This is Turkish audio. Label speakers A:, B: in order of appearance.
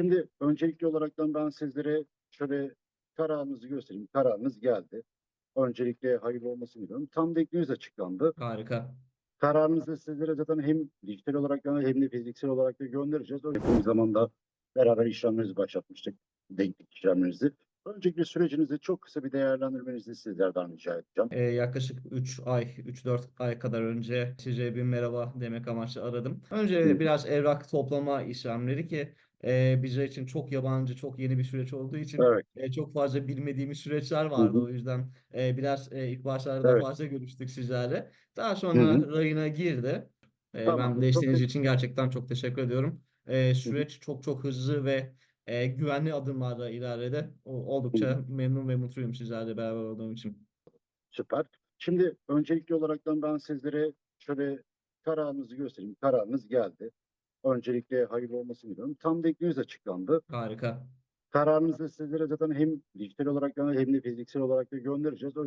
A: Şimdi öncelikli olaraktan ben sizlere şöyle kararınızı göstereyim. Kararınız geldi. Öncelikle hayırlı olmasını diliyorum. Tam dekliniz açıklandı.
B: Harika.
A: Kararınızı sizlere zaten hem dijital olarak hem de fiziksel olarak da göndereceğiz. O yakın zamanda beraber işlemlerinizi başlatmıştık. Denklik işlemlerinizi. Öncelikle sürecinizi çok kısa bir değerlendirmenizi sizlerden rica edeceğim.
B: Ee, yaklaşık 3 ay, 3-4 ay kadar önce size bir merhaba demek amaçlı aradım. Önce
A: Hı.
B: biraz evrak toplama işlemleri ki e, bize için çok yabancı, çok yeni bir süreç olduğu için
A: Evet.
B: e, çok fazla bilmediğimiz süreçler vardı.
A: hı.
B: O yüzden e, biraz e, ilk başlarda
A: Evet.
B: fazla görüştük sizlerle. Daha sonra
A: hı.
B: rayına girdi. E,
A: Tamam.
B: ben desteğiniz için gerçekten çok teşekkür ediyorum. E, süreç çok çok hızlı ve e, güvenli adımlarla ilerledi. O, oldukça memnun ve mutluyum sizlerle beraber olduğum için.
A: Süper. Şimdi öncelikli olaraktan ben sizlere şöyle kararınızı göstereyim. Kararınız geldi. Öncelikle hayırlı olmasını diliyorum. Tam dekliniz açıklandı.
B: Harika.
A: Kararınızı sizlere zaten hem dijital olarak hem de fiziksel olarak da göndereceğiz. O